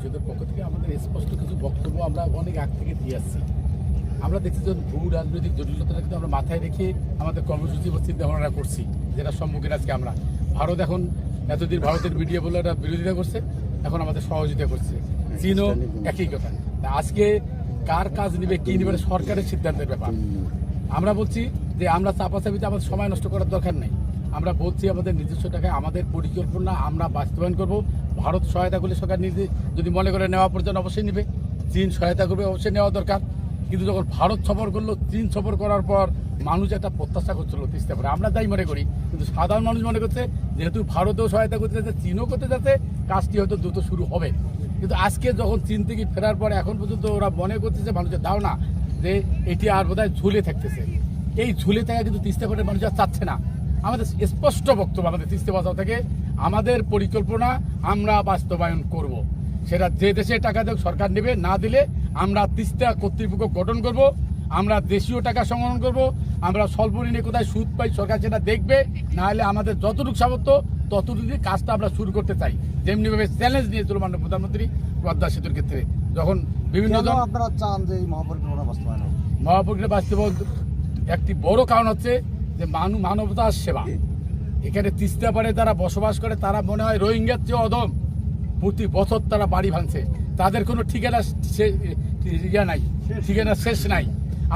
পরিষদের পক্ষ থেকে আমাদের স্পষ্ট কিছু বক্তব্য আমরা অনেক আগ থেকে দিয়ে আসছি। আমরা দেখছি যে ভূ রাজনৈতিক জটিলতা কিন্তু আমরা মাথায় রেখে আমাদের কর্মসূচি বা চিন্তা ভাবনা করছি, যেটা সম্মুখীন আজকে আমরা। ভারত এখন এতদিন ভারতের মিডিয়া বলে একটা বিরোধিতা করছে, এখন আমাদের সহযোগিতা করছে। চীনও একই কথা। আজকে কার কাজ নিবে, কি নিবে, এটা সরকারের সিদ্ধান্তের ব্যাপার। আমরা বলছি যে আমরা চাপাচাপিতে আমাদের সময় নষ্ট করার দরকার নেই। আমরা বলছি আমাদের নিজস্ব টাকায় আমাদের পরিকল্পনা আমরা বাস্তবায়ন করব। ভারত সহায়তা করলে সরকার নিজে যদি মনে করে নেওয়া প্রয়োজন অবশ্যই নেবে। চীন সহায়তা করবে অবশ্যই নেওয়া দরকার। কিন্তু যখন ভারত সফর করল, চীন সফর করার পর মানুষ একটা প্রত্যাশা করছিল তিস্তা করে। আমরা তাই মনে করি, কিন্তু সাধারণ মানুষ মনে করছে, যেহেতু ভারতেও সহায়তা করতে যাচ্ছে, চীনও করতে যাচ্ছে, কাজটি হয়তো দ্রুত শুরু হবে। কিন্তু আজকে যখন চীন থেকে ফেরার পর এখন পর্যন্ত ওরা মনে করতেছে মানুষের ধারণা যে এটি আর বোধহয় ঝুলে থাকতেছে। এই ঝুলে থাকা কিন্তু তিস্তা করে মানুষ আর চাচ্ছে না। আমাদের স্পষ্ট বক্তব্য আমাদের তিস্তা বাজার থেকে আমাদের পরিকল্পনা আমরা বাস্তবায়ন করব। সেটা যে দেশে টাকা দেখ সরকার নেবে না দিলে আমরা তিস্তা কর্তৃপক্ষ গঠন করব আমরা দেশীয় টাকা সংগ্রহণ করব আমরা স্বল্প ঋণে কোথায় সুদ পাই সরকার সেটা দেখবে না হলে আমাদের যতটুকু সামর্থ্য ততটুকু কাজটা আমরা শুরু করতে চাই যেমনিভাবে চ্যালেঞ্জ নিয়েছিল মাননীয় প্রধানমন্ত্রী পদ্মা সেতুর ক্ষেত্রে যখন বিভিন্ন আপনারা চান যে এই মহাপরিকল্পনা বাস্তবায়ন? মহাপুরের বাস্তবায়ন একটি বড় কারণ হচ্ছে যে মানু মানবতার সেবা। এখানে তিস্তা পারে তারা বসবাস করে, তারা মনে হয় রোহিঙ্গার চেয়ে অদম প্রতি বছর তারা বাড়ি ভাঙছে। তাদের কোনো ঠিকানা ইয়া নাই, ঠিকানা শেষ নাই।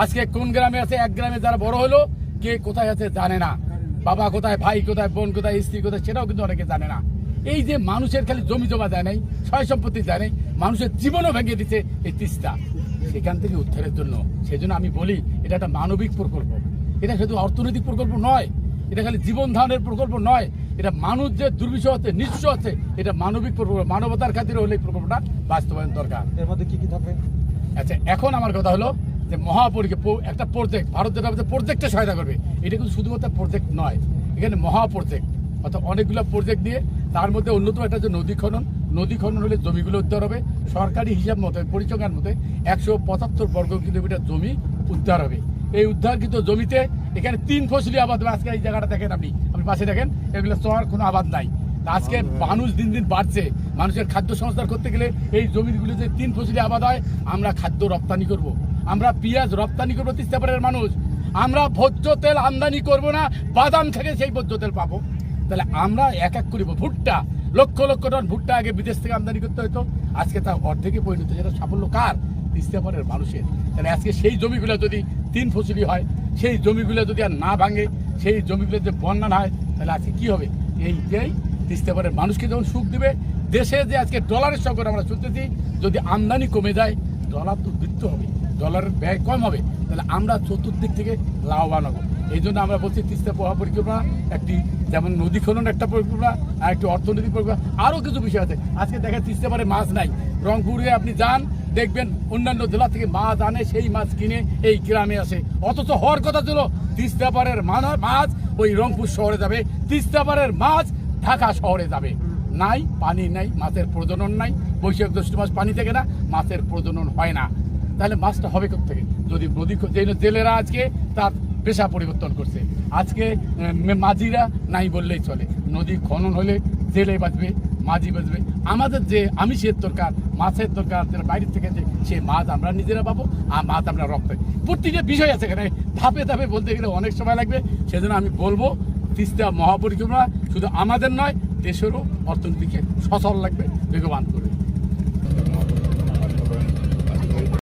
আজকে কোন গ্রামে আছে? এক গ্রামে যারা বড় হলো, কে কোথায় আছে জানে না। বাবা কোথায়, ভাই কোথায়, বোন কোথায়, স্ত্রী কোথায়, সেটাও কিন্তু অনেকে জানে না। এই যে মানুষের খালি জমি জমা দেয় নাই, সয় সম্পত্তি দেয় নাই, মানুষের জীবনও ভেঙে দিচ্ছে এই তিস্তা। সেখান থেকে উদ্ধারের জন্য। সেজন্য আমি বলি, এটা একটা মানবিক প্রকল্প। এটা শুধু অর্থনৈতিক প্রকল্প নয় এটা খালি জীবন ধারণের প্রকল্প নয় এটা মানুষ যে দুর্বিষহ হচ্ছে নিঃস্ব হচ্ছে এটা মানবিক প্রকল্প মানবতার খাতিরে হলে এই প্রকল্পটা বাস্তবায়ন দরকার। এর মধ্যে কি কি থাকবে? আচ্ছা এখন আমার কথা হলো যে মহাপরিকে একটা প্রজেক্ট ভারত যেটা প্রজেক্টে সহায়তা করবে। এটা কিন্তু শুধুমাত্র প্রজেক্ট নয় এখানে মহা প্রজেক্ট অর্থাৎ অনেকগুলো প্রজেক্ট দিয়ে তার মধ্যে অন্যতম একটা হচ্ছে নদী খনন। নদী খনন হলে জমিগুলো উদ্ধার হবে। সরকারি হিসাব মতে পরিচঙ্গার মতে একশো পঁচাত্তর বর্গ কিলোমিটার জমি উদ্ধার হবে। এই উদ্ধারকৃত জমিতে এখানে তিন ফসলি আবাদ আজকে এই জায়গাটা দেখেন আপনি। আপনি পাশে দেখেন এগুলো চর কোনো আবাদ নাই। আজকে মানুষ দিন দিন বাড়ছে। মানুষের খাদ্য সংস্থান করতে গেলে এই জমিগুলোতে তিন ফসলি আবাদ হয় আমরা খাদ্য রপ্তানি করব। আমরা পেঁয়াজ রপ্তানি করব তিস্তাপাড়ের মানুষ। আমরা ভোজ্য তেল আমদানি করব না বাদাম থেকে সেই ভোজ্য তেল পাবো। তাহলে আমরা এক এক করিব। ভুট্টা লক্ষ লক্ষ টন ভুট্টা আগে বিদেশ থেকে আমদানি করতে হতো আজকে তা অর্ধেকে পরিণত যেটা সাফল্য কার? তিস্তাপাড়ের মানুষের। তাহলে আজকে সেই জমিগুলো যদি তিন ফসলি হয়, সেই জমিগুলো যদি আর না ভাঙে, সেই জমিগুলো যে বন্যা না হয়, তাহলে আজকে কী হবে? এই যেই তিস্তাপাড়ের মানুষকে যখন সুখ দিবে, দেশে যে আজকে ডলারের সংকট আমরা শুনতেছি, যদি আমদানি কমে যায়, ডলার তো বৃদ্ধ হবে, ডলারের ব্যয় কম হবে, তাহলে আমরা চতুর্দিক থেকে লাভবান হব। এই জন্য আমরা বলছি, তিস্তা প্রভাব পরিকল্পনা, একটি যেমন নদী খনন একটা পরিকল্পনা, আর একটি অর্থনৈতিক পরিকল্পনা আরও কিছু বিষয় আছে। আজকে দেখেন তিস্তা পারে মাছ নাই। রংপুরে আপনি যান দেখবেন অন্যান্য জেলা থেকে মাছ আনে, সেই মাছ কিনে এই গ্রামে আসে। অথচ হওয়ার কথা ছিল, তিস্তাপাড়ের মাছ ওই রংপুর শহরে যাবে, তিস্তাপাড়ের মাছ ঢাকা শহরে যাবে। নাই, পানি নাই, মাছের প্রজনন নাই, বৈশাখ জ্যৈষ্ঠ মাস পানি থেকে না, মাছের প্রজনন হয় না। তাহলে মাছটা হবে থেকে যদি নদী জেলেরা আজকে তার পেশা পরিবর্তন করছে। আজকে মাঝিরা নাই বললেই চলে। নদী খনন হলে জেলে বাঁচবে মাঝি বাজবে আমাদের যে আমিষের দরকার, মাছের দরকার, যারা বাইরের থেকে যে সে মাছ আমরা নিজেরা পাবো আর মাছ আমরা রপ্তানি। প্রতিটা বিষয় আছে এখানে। ধাপে ধাপে বলতে গেলে অনেক সময় লাগবে। সেজন্য আমি বলব, তিস্তা মহাপরিকল্পনা শুধু আমাদের নয়, দেশেরও অর্থনীতিকে সচল লাগবে, বেগবান করবে